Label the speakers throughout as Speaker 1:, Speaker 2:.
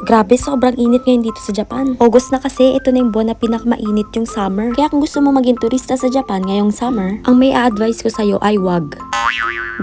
Speaker 1: Grabe, sobrang init ngayon dito sa Japan. August na kasi, ito na yung buwan na pinakamainit yung summer. Kaya kung gusto mo maging turista sa Japan ngayong summer, ang may a-advise ko sa'yo ay wag.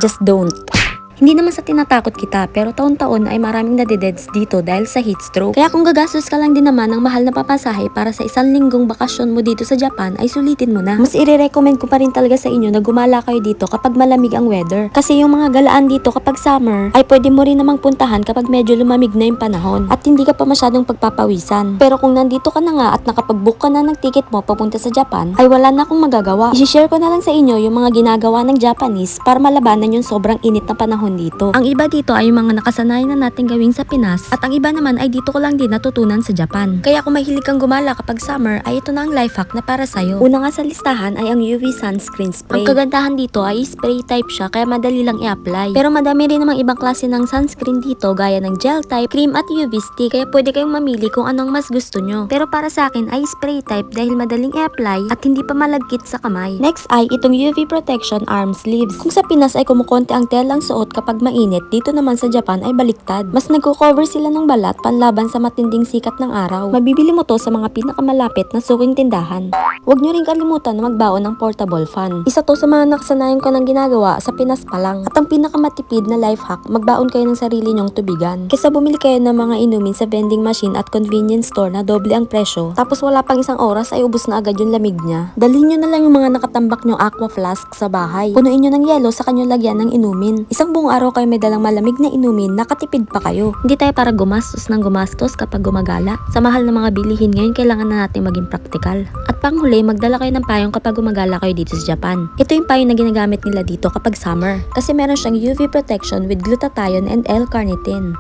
Speaker 1: Just don't. Hindi naman sa tinatakot kita, pero taon-taon ay maraming nadededs dito dahil sa heat stroke. Kaya kung gagastos ka lang din naman ng mahal na papasahe para sa isang linggong bakasyon mo dito sa Japan, ay sulitin mo na. Mas ire-recommend ko pa rin talaga sa inyo na gumala kayo dito kapag malamig ang weather. Kasi yung mga galaan dito kapag summer, ay pwede mo rin namang puntahan kapag medyo lumamig na yung panahon at hindi ka pa masyadong pagpapawisan. Pero kung nandito ka na nga at nakapag-book ka na ng ticket mo papunta sa Japan, ay wala na akong magagawa. I-share ko na lang sa inyo yung mga ginagawa ng Japanese para malabanan yung sobrang init na panahon dito. Ang iba dito ay yung mga nakasanayan na natin gawing sa Pinas at ang iba naman ay dito ko lang din natutunan sa Japan. Kaya kung mahilig kang gumala kapag summer ay ito na ang life hack na para sa'yo. Una nga sa listahan ay ang UV sunscreen spray. Ang kagandahan dito ay spray type siya kaya madali lang i-apply. Pero madami rin namang ibang klase ng sunscreen dito gaya ng gel type, cream at UV stick kaya pwede kayong mamili kung anong mas gusto nyo. Pero para sa akin ay spray type dahil madaling i-apply at hindi pa malagkit sa kamay. Next ay itong UV protection arm sleeves. Kung sa Pinas ay kumukonti ang telang suot kapag mainit, dito naman sa Japan ay baliktad. Mas nagko-cover sila ng balat panlaban sa matinding sikat ng araw. Mabibili mo to sa mga pinakamalapit na suking tindahan. Huwag nyo rin kalimutan na magbaon ng portable fan. Isa to sa mga nakasanayan ko ng ginagawa sa Pinas pa lang. At ang pinakamatipid na life hack, magbaon kayo ng sarili nyong tubigan. Kesa bumili kayo ng mga inumin sa vending machine at convenience store na doble ang presyo, tapos wala pang isang oras ay ubos na agad yung lamig niya. Dalhin nyo na lang yung mga nakatambak nyong aqua flask sa bahay. Punuin nyo ng yelo sa kanyang lagyan ng inumin. Isang buong araw kayo may dalang malamig na inumin, nakatipid pa kayo. Hindi tayo para gumastos ng gumastos kapag gumagala. Sa mahal ng mga bilihin ngayon, kailangan na natin maging praktikal. At panghuli, magdala kayo ng payong kapag gumagala kayo dito sa Japan. Ito yung payong na ginagamit nila dito kapag summer. Kasi meron siyang UV protection with glutathione and L-carnitine.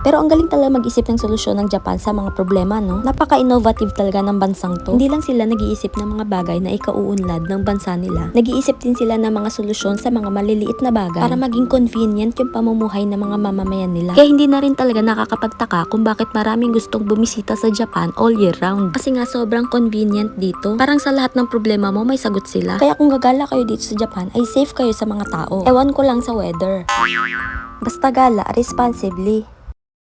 Speaker 1: Pero ang galing talaga mag-isip ng solusyon ng Japan sa mga problema, no? Napaka-innovative talaga ng bansang to. Hindi lang sila nag-iisip ng mga bagay na ikauunlad ng bansa nila. Nag-iisip din sila ng mga solusyon sa mga maliliit na bagay para maging convenient yung pamumuhay ng mga mamamayan nila. Kaya hindi na rin talaga nakakapagtaka kung bakit maraming gustong bumisita sa Japan all year round. Kasi nga sobrang convenient dito. Parang sa lahat ng problema mo may sagot sila. Kaya kung gagala kayo dito sa Japan ay safe kayo sa mga tao. Ewan ko lang sa weather. Basta gala responsibly.